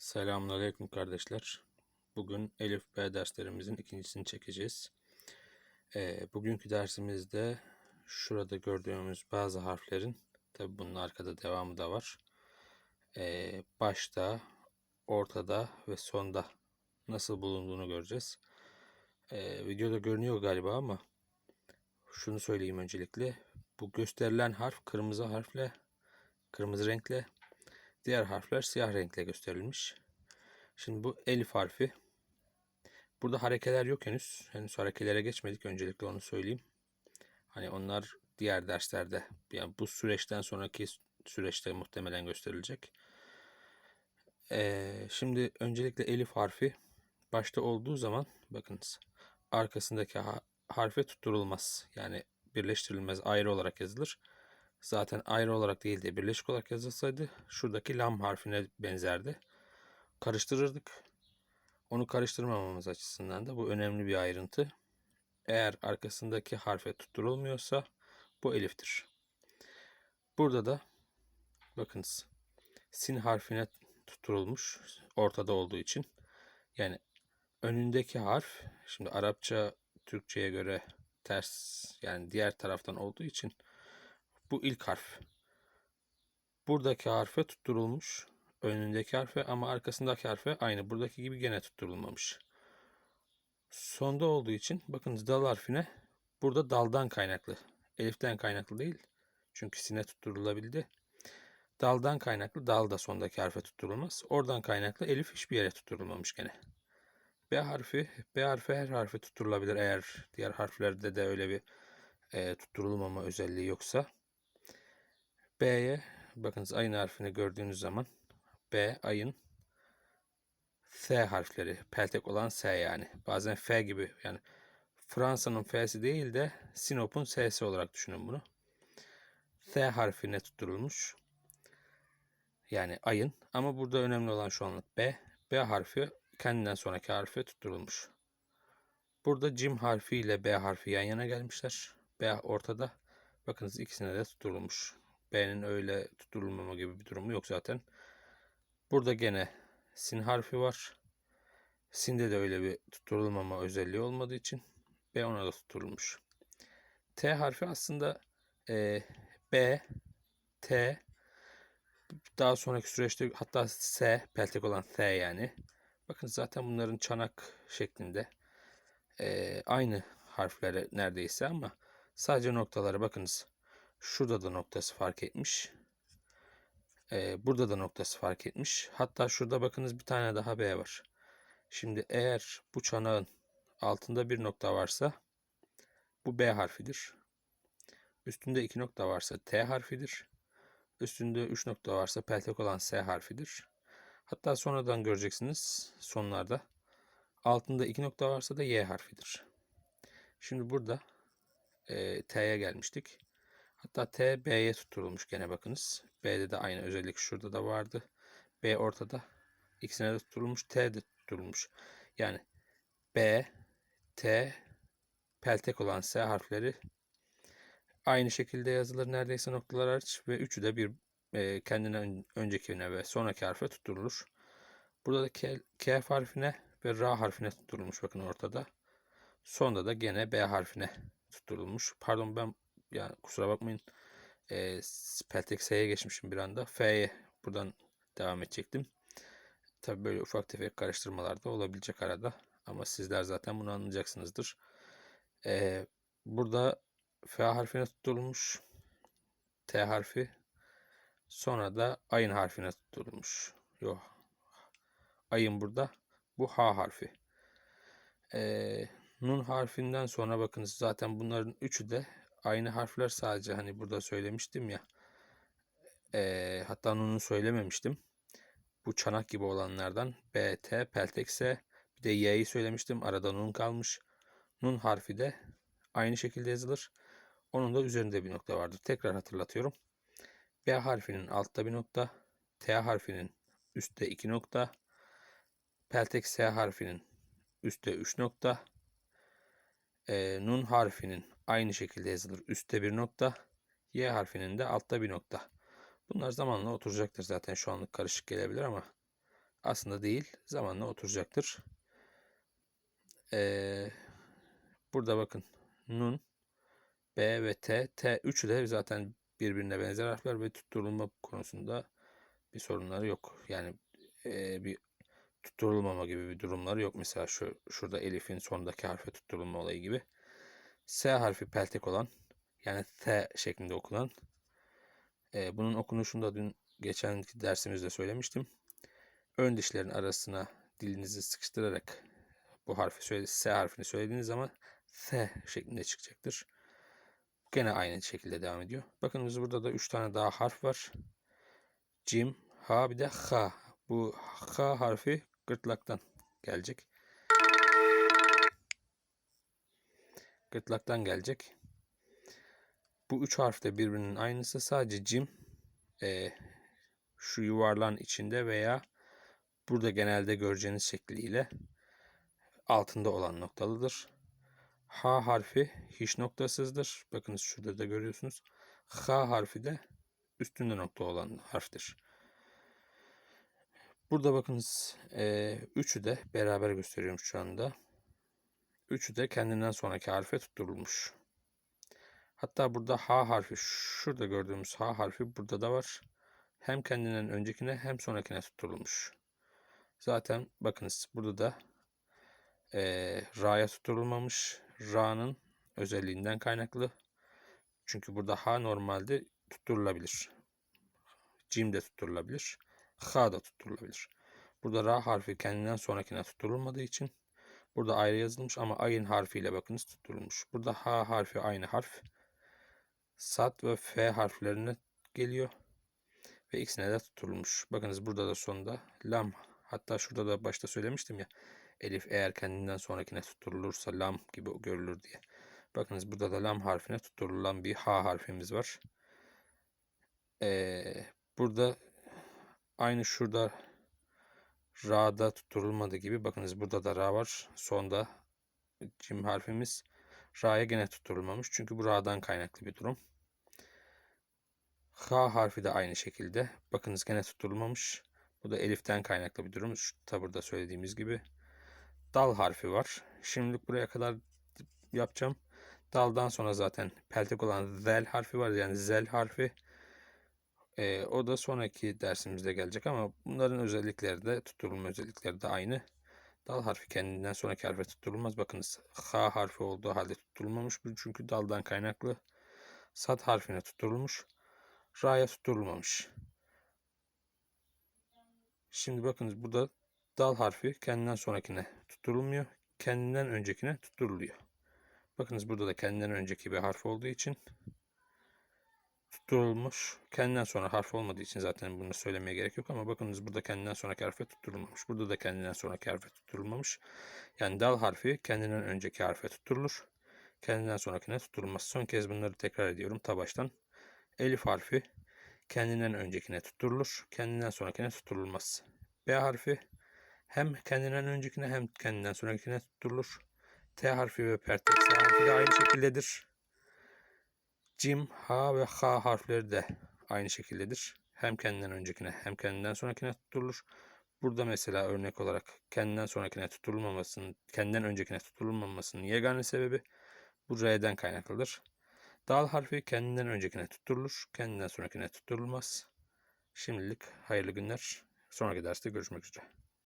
Selamünaleyküm kardeşler. Bugün Elif B derslerimizin ikincisini çekeceğiz. Ee, bugünkü dersimizde şurada gördüğümüz bazı harflerin, tabi bunun arkada devamı da var. Ee, başta, ortada ve sonda nasıl bulunduğunu göreceğiz. Ee, videoda görünüyor galiba ama şunu söyleyeyim öncelikle. Bu gösterilen harf kırmızı harfle, kırmızı renkle Diğer harfler siyah renkle gösterilmiş. Şimdi bu elif harfi. Burada harekeler yok henüz. Henüz harekelere geçmedik. Öncelikle onu söyleyeyim. Hani onlar diğer derslerde yani bu süreçten sonraki süreçte muhtemelen gösterilecek. Ee, şimdi öncelikle elif harfi başta olduğu zaman bakınız arkasındaki ha- harfe tutturulmaz. Yani birleştirilmez ayrı olarak yazılır zaten ayrı olarak değil de birleşik olarak yazılsaydı şuradaki lam harfine benzerdi. Karıştırırdık. Onu karıştırmamamız açısından da bu önemli bir ayrıntı. Eğer arkasındaki harfe tutturulmuyorsa bu eliftir. Burada da bakınız sin harfine tutturulmuş ortada olduğu için. Yani önündeki harf şimdi Arapça Türkçe'ye göre ters yani diğer taraftan olduğu için bu ilk harf. Buradaki harfe tutturulmuş. Önündeki harfe ama arkasındaki harfe aynı. Buradaki gibi gene tutturulmamış. Sonda olduğu için bakın dal harfine burada daldan kaynaklı. Eliften kaynaklı değil. Çünkü sine tutturulabildi. Daldan kaynaklı dal da sondaki harfe tutturulmaz. Oradan kaynaklı elif hiçbir yere tutturulmamış gene. B harfi, B harfi her harfe tutturulabilir eğer diğer harflerde de öyle bir e, tutturulmama özelliği yoksa. B'ye bakınız ayın harfini gördüğünüz zaman B ayın S harfleri peltek olan S yani. Bazen F gibi yani Fransa'nın F'si değil de Sinop'un S'si olarak düşünün bunu. S harfine tutturulmuş. Yani ayın ama burada önemli olan şu anlık B. B harfi kendinden sonraki harfe tutturulmuş. Burada cim harfi ile B harfi yan yana gelmişler. B ortada. Bakınız ikisine de tutturulmuş. B'nin öyle tutturulmama gibi bir durumu yok zaten. Burada gene sin harfi var. Sin'de de öyle bir tutturulmama özelliği olmadığı için B ona da tutturulmuş. T harfi aslında e, B, T daha sonraki süreçte hatta S, peltek olan S yani. Bakın zaten bunların çanak şeklinde e, aynı harfleri neredeyse ama sadece noktaları bakınız Şurada da noktası fark etmiş. Ee, burada da noktası fark etmiş. Hatta şurada bakınız bir tane daha B var. Şimdi eğer bu çanağın altında bir nokta varsa bu B harfidir. Üstünde iki nokta varsa T harfidir. Üstünde üç nokta varsa peltek olan S harfidir. Hatta sonradan göreceksiniz sonlarda. Altında iki nokta varsa da Y harfidir. Şimdi burada e, T'ye gelmiştik. Hatta T B'ye tutturulmuş gene bakınız. B'de de aynı özellik şurada da vardı. B ortada. İkisine de tutturulmuş. T de tutturulmuş. Yani B, T, peltek olan S harfleri aynı şekilde yazılır neredeyse noktalar hariç ve üçü de bir e, kendinden öncekine ve sonraki harfe tutturulur. Burada da K, K harfine ve R harfine tutturulmuş bakın ortada. Sonda da gene B harfine tutturulmuş. Pardon ben yani kusura bakmayın. E, Peltek S'ye geçmişim bir anda. F'ye buradan devam edecektim. Tabi böyle ufak tefek karıştırmalar da olabilecek arada. Ama sizler zaten bunu anlayacaksınızdır. E, burada F harfine tutturulmuş. T harfi. Sonra da ayın harfine tutturulmuş. Yok. Ayın burada. Bu H harfi. E, nun harfinden sonra bakınız zaten bunların üçü de aynı harfler sadece hani burada söylemiştim ya. E, hatta onu söylememiştim. Bu çanak gibi olanlardan B, T, peltek S. Bir de Y'yi söylemiştim. Arada nun kalmış. Nun harfi de aynı şekilde yazılır. Onun da üzerinde bir nokta vardır. Tekrar hatırlatıyorum. B harfinin altta bir nokta. T harfinin üstte iki nokta. Peltek S harfinin üstte üç nokta. E, nun harfinin aynı şekilde yazılır. Üstte bir nokta. Y harfinin de altta bir nokta. Bunlar zamanla oturacaktır zaten. Şu anlık karışık gelebilir ama Aslında değil. Zamanla oturacaktır. Ee, burada bakın. Nun, B ve T. T üçü de zaten birbirine benzer harfler ve tutturulma konusunda bir sorunları yok. Yani e, bir tutturulmama gibi bir durumları yok. Mesela şu şurada elifin sondaki harfe tutturulma olayı gibi. S harfi peltek olan yani T şeklinde okunan. E, bunun okunuşunu da dün geçen dersimizde söylemiştim. Ön dişlerin arasına dilinizi sıkıştırarak bu harfi S harfini söylediğiniz zaman S şeklinde çıkacaktır. Gene aynı şekilde devam ediyor. Bakınız burada da 3 tane daha harf var. Cim, ha bir de ha. Bu ha harfi gırtlaktan gelecek. Gırtlaktan gelecek. Bu üç harf de birbirinin aynısı. Sadece cim e, şu yuvarlan içinde veya burada genelde göreceğiniz şekliyle altında olan noktalıdır. H harfi hiç noktasızdır. Bakınız şurada da görüyorsunuz. H harfi de üstünde nokta olan harftir. Burada bakınız e, üçü de beraber gösteriyorum şu anda. Üçü de kendinden sonraki harfe tutturulmuş. Hatta burada H harfi şurada gördüğümüz H harfi burada da var. Hem kendinden öncekine hem sonrakine tutturulmuş. Zaten bakınız burada da e, Ra'ya tutturulmamış. Ra'nın özelliğinden kaynaklı. Çünkü burada H normalde tutturulabilir. Cim de tutturulabilir. H da tutturulabilir. Burada Ra harfi kendinden sonrakine tutturulmadığı için burada ayrı yazılmış ama ayın harfiyle bakınız tutturulmuş. Burada H harfi aynı harf. Sat ve F harflerine geliyor. Ve ikisine de tutturulmuş. Bakınız burada da sonunda lam. Hatta şurada da başta söylemiştim ya. Elif eğer kendinden sonrakine tutturulursa lam gibi görülür diye. Bakınız burada da lam harfine tutturulan bir H harfimiz var. Ee, burada aynı şurada Ra'da tutturulmadı gibi. Bakınız burada da Ra var. Sonda cim harfimiz. Ra'ya gene tutturulmamış. Çünkü bu Ra'dan kaynaklı bir durum. H harfi de aynı şekilde. Bakınız gene tutturulmamış. Bu da eliften kaynaklı bir durum. Şu tabırda söylediğimiz gibi. Dal harfi var. Şimdilik buraya kadar yapacağım. Daldan sonra zaten peltek olan zel harfi var. Yani zel harfi. E, o da sonraki dersimizde gelecek ama bunların özellikleri de tutturulma özellikleri de aynı. Dal harfi kendinden sonraki harfe tutturulmaz. Bakınız H harfi olduğu halde tutturulmamış. Bu çünkü daldan kaynaklı. Sad harfine tutturulmuş. Ra'ya tutturulmamış. Şimdi bakınız burada dal harfi kendinden sonrakine tutturulmuyor. Kendinden öncekine tutturuluyor. Bakınız burada da kendinden önceki bir harf olduğu için tutturulmuş. Kendinden sonra harf olmadığı için zaten bunu söylemeye gerek yok ama bakınız burada kendinden sonraki harfe tutturulmamış. Burada da kendinden sonraki harfe tutturulmamış. Yani dal harfi kendinden önceki harfe tutturulur. Kendinden sonrakine tutturulmaz. Son kez bunları tekrar ediyorum ta baştan. Elif harfi kendinden öncekine tutturulur. Kendinden sonrakine tutturulmaz. B harfi hem kendinden öncekine hem kendinden sonrakine tutturulur. T harfi ve pertek harfi de aynı şekildedir. Cim, ha ve ha harfleri de aynı şekildedir. Hem kendinden öncekine hem kendinden sonrakine tutturulur. Burada mesela örnek olarak kendinden sonrakine tutturulmamasının, kendinden öncekine tutturulmamasının yegane sebebi bu R'den kaynaklıdır. Dal harfi kendinden öncekine tutturulur, kendinden sonrakine tutturulmaz. Şimdilik hayırlı günler. Sonraki derste görüşmek üzere.